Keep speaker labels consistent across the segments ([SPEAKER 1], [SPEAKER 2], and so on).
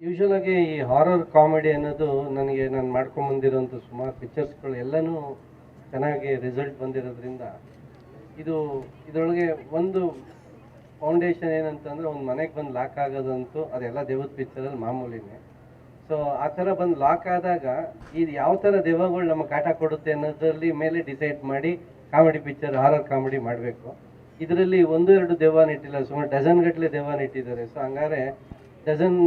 [SPEAKER 1] Usual ಆಗಿ ಈ horror comedy ಅನ್ನೋದು ನನಗೆ ನಾನು ಮಾಡ್ಕೊಂಬಂದಿರೋಂಥ ಸುಮಾರು ಪಿಕ್ಚರ್ಸ್ಗಳು ಎಲ್ಲನೂ ಚೆನ್ನಾಗಿ ರಿಸಲ್ಟ್ ಬಂದಿರೋದ್ರಿಂದ ಇದು ಇದರೊಳಗೆ ಒಂದು ಫೌಂಡೇಶನ್ ಏನಂತಂದ್ರೆ ಒಂದು ಮನೆಗೆ ಬಂದು ಲಾಕ್ ಆಗೋದಂತೂ ಅದೆಲ್ಲ ದೇವದ ಪಿಕ್ಚರಲ್ಲಿ ಮಾಮೂಲಿನೇ. ಸೊ ಆ ಥರ ಬಂದು ಲಾಕ್ ಆದಾಗ ಇದು ಯಾವ ಥರ ದೆವ್ವಗಳು ನಮಗೆ ಕಾಟ ಕೊಡುತ್ತೆ ಅನ್ನೋದ್ರಲ್ಲಿ ಮೇಲೆ ಡಿಸೈಡ್ ಮಾಡಿ ಕಾಮಿಡಿ ಪಿಕ್ಚರ್ ಹಾರರ್ ಕಾಮಿಡಿ ಮಾಡಬೇಕು. ಇದರಲ್ಲಿ ಒಂದು ಎರಡು ದೆವ್ವನ ಸುಮಾರು ಡಜನ್ ಗಟ್ಟಲೆ ದೆವ್ವನ ಇಟ್ಟಿದ್ದಾರೆ. ಸೊ ಹಂಗಾರೆ ಡಜನ್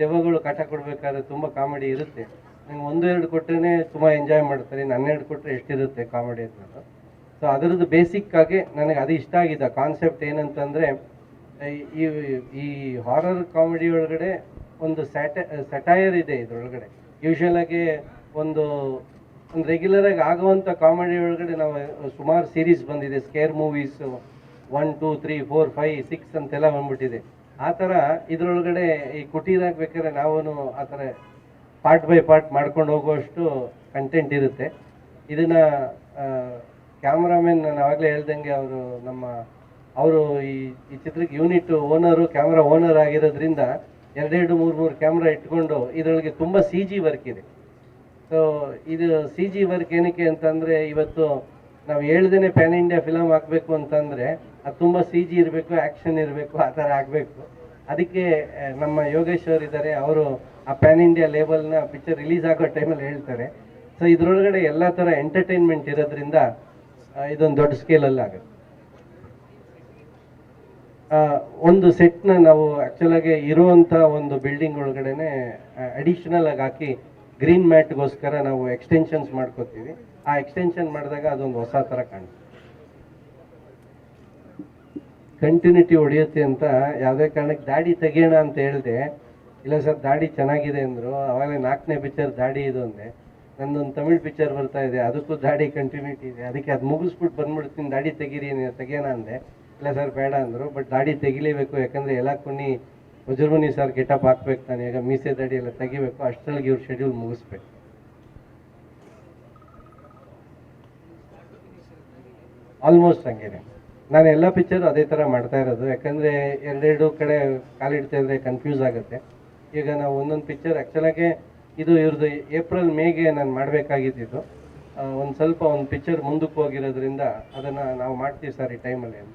[SPEAKER 1] ದೆವ್ವಗಳು ಕಾಟ ಕೊಡಬೇಕಾದ್ರೆ ತುಂಬ ಕಾಮಿಡಿ ಇರುತ್ತೆ. ನಂಗೆ ಒಂದು ಎರಡು ಕೊಟ್ಟರೆ ತುಂಬ ಎಂಜಾಯ್ ಮಾಡ್ತಾರೆ ಇನ್ನು ಹನ್ನೆರಡು ಕೊಟ್ಟರೆ ಎಷ್ಟಿರುತ್ತೆ ಕಾಮಿಡಿ ಅನ್ನೋದು. ಸೊ ಅದರದ್ದು ಬೇಸಿಕ್ ಆಗಿ ನನಗೆ ಅದು ಇಷ್ಟ ಆಗಿದೆ. ಕಾನ್ಸೆಪ್ಟ್ ಏನಂತಂದರೆ, ಈ ಈ ಹಾರರ್ ಕಾಮಿಡಿ ಒಳಗಡೆ ಒಂದು ಸ್ಯಾಟ ಸಟೈರ್ ಇದೆ ಇದರೊಳಗಡೆ. ಯೂಶಲ್ ಆಗಿ ಒಂದು ಒಂದು ರೆಗ್ಯುಲರ್ ಆಗಿ ಆಗುವಂಥ ಕಾಮಿಡಿ ಒಳಗಡೆ ನಾವು, ಸುಮಾರು ಸೀರೀಸ್ ಬಂದಿದೆ. Scare movies one two three four five six ಅಂತೆಲ್ಲ ಬಂದ್ಬಿಟ್ಟಿದೆ. ಆ ಥರ ಇದರೊಳಗಡೆ ಈ ಕುಟೀರ ಆಗ್ಬೇಕಾದ್ರೆ ನಾವೂ ಆ ಥರ ಪಾರ್ಟ್ ಬೈ ಪಾರ್ಟ್ ಮಾಡ್ಕೊಂಡು ಹೋಗುವಷ್ಟು ಕಂಟೆಂಟ್ ಇರುತ್ತೆ. ಇದನ್ನ ಕ್ಯಾಮ್ರಾಮನ್ ನಾನು ಆವಾಗಲೇ ಹೇಳ್ದಂಗೆ ಅವರು ನಮ್ಮ, ಅವರು ಈ ಈ ಚಿತ್ರಕ್ಕೆ ಯೂನಿಟ್ ಓನರು ಕ್ಯಾಮ್ರಾ ಓನರ್ ಆಗಿರೋದ್ರಿಂದ ಎರಡೆರಡು ಮೂರು ಮೂರು ಕ್ಯಾಮ್ರಾ ಇಟ್ಕೊಂಡು ಇದರೊಳಗೆ ತುಂಬ ಸಿ ಜಿ ವರ್ಕ್ ಇದೆ. ಸೊ ಇದು ಸಿ ಜಿ ವರ್ಕ್ ಏನಕ್ಕೆ ಅಂತಂದರೆ ಇವತ್ತು ನಾವು ಹೇಳ್ದೇನೆ ಪ್ಯಾನ್ ಇಂಡಿಯಾ ಫಿಲಮ್ ಆಗಬೇಕು ಅಂತಂದರೆ ಅದು ತುಂಬ ಸಿ ಜಿ ಇರಬೇಕು ಆ್ಯಕ್ಷನ್ ಇರಬೇಕು, ಆ ಥರ ಆಗಬೇಕು. ಅದಕ್ಕೆ ನಮ್ಮ ಯೋಗೇಶ್ವರ್ ಇದ್ದಾರೆ ಅವರು ಆ ಪ್ಯಾನ್ ಇಂಡಿಯಾ ಲೇಬಲ್ನ ಪಿಕ್ಚರ್ ರಿಲೀಸ್ ಆಗೋ ಟೈಮಲ್ಲಿ ಹೇಳ್ತಾರೆ. ಸೊ ಇದರೊಳಗಡೆ ಎಲ್ಲ ಥರ ಎಂಟರ್ಟೈನ್ಮೆಂಟ್ ಇರೋದ್ರಿಂದ ಇದೊಂದು ದೊಡ್ಡ ಸ್ಕೇಲಲ್ಲಿ ಆಗುತ್ತೆ. ಒಂದು ಸೆಟ್ನ ನಾವು ಆ್ಯಕ್ಚುಲಾಗಿ ಇರುವಂಥ ಒಂದು ಬಿಲ್ಡಿಂಗ್ ಒಳಗಡೆನೆ ಅಡಿಷನಲ್ ಆಗಿ ಹಾಕಿ ಗ್ರೀನ್ ಮ್ಯಾಟ್ಗೋಸ್ಕರ ನಾವು ಎಕ್ಸ್ಟೆನ್ಷನ್ಸ್ ಮಾಡ್ಕೋತೀವಿ. ಆ ಎಕ್ಸ್ಟೆನ್ಷನ್ ಮಾಡಿದಾಗ ಅದೊಂದು ಹೊಸ ಥರ ಕಾಣುತ್ತೆ ಕಂಟಿನ್ಯೂಟಿ ಹೊಡೆಯುತ್ತೆ ಅಂತ ಯಾವುದೇ ಕಾರಣಕ್ಕೆ ದಾಡಿ ತೆಗಿಯೋಣ ಅಂತ ಹೇಳಿದೆ, ಇಲ್ಲ ಸರ್, ದಾಡಿ ಚೆನ್ನಾಗಿದೆ ಅಂದರು ಆವಾಗಲೇ ನಾಲ್ಕನೇ ಪಿಕ್ಚರ್ ದಾಡಿ ಇದು ಅಂದೆ. ನಂದೊಂದು ತಮಿಳ್ ಪಿಕ್ಚರ್ ಬರ್ತಾ ಇದೆ, ಅದಕ್ಕೂ ದಾಡಿ ಕಂಟಿನ್ಯೂಟಿ ಇದೆ. ಅದಕ್ಕೆ ಅದು ಮುಗಿಸ್ಬಿಟ್ಟು ಬಂದ್ಬಿಡ್ತೀನಿ, ದಾಡಿ ತೆಗೀರಿ ತೆಗಿಯೋಣ ಅಂದೆ. ಇಲ್ಲ ಸರ್, ಬೇಡ ಅಂದರು, ಬಟ್ ದಾಡಿ ತೆಗಿಲೇಬೇಕು, ಯಾಕಂದರೆ ಎಲ್ಲ ಕುಣ್ಣಿ ವಜ್ರಮುನಿ ಸರ್ ಗೆಟಪ್ ಹಾಕ್ಬೇಕು ನಾನು ಈಗ ಮೀಸೆ ದಡಿ ಎಲ್ಲ ತೆಗಿಬೇಕು, ಅಷ್ಟರಲ್ಲಿ ಇವ್ರ ಶೆಡ್ಯೂಲ್ ಮುಗಿಸ್ಬೇಕು. ಆಲ್ಮೋಸ್ಟ್ ಹಂಗೇನೆ. ನಾನು ಎಲ್ಲ ಪಿಕ್ಚರ್ ಅದೇ ಥರ ಮಾಡ್ತಾ ಇರೋದು, ಯಾಕಂದರೆ ಎರಡೆರಡು ಕಡೆ ಕಾಲಿಡ್ತಾ ಇದ್ರೆ ಕನ್ಫ್ಯೂಸ್ ಆಗುತ್ತೆ. ಈಗ ನಾವು ಒಂದೊಂದು ಪಿಕ್ಚರ್ ಆ್ಯಕ್ಚುಲಾಗೆ ಇದು ಇವ್ರದ್ದು ಏಪ್ರಿಲ್ ಮೇಗೆ ನಾನು ಮಾಡಬೇಕಾಗಿದ್ದು ಒಂದು ಸ್ವಲ್ಪ ಒಂದು ಪಿಕ್ಚರ್ ಮುಂದಕ್ಕೆ ಹೋಗಿರೋದ್ರಿಂದ ಅದನ್ನು ನಾವು ಮಾಡ್ತೀವಿ ಸರ್ ಈ ಟೈಮಲ್ಲಿ ಅಂತ.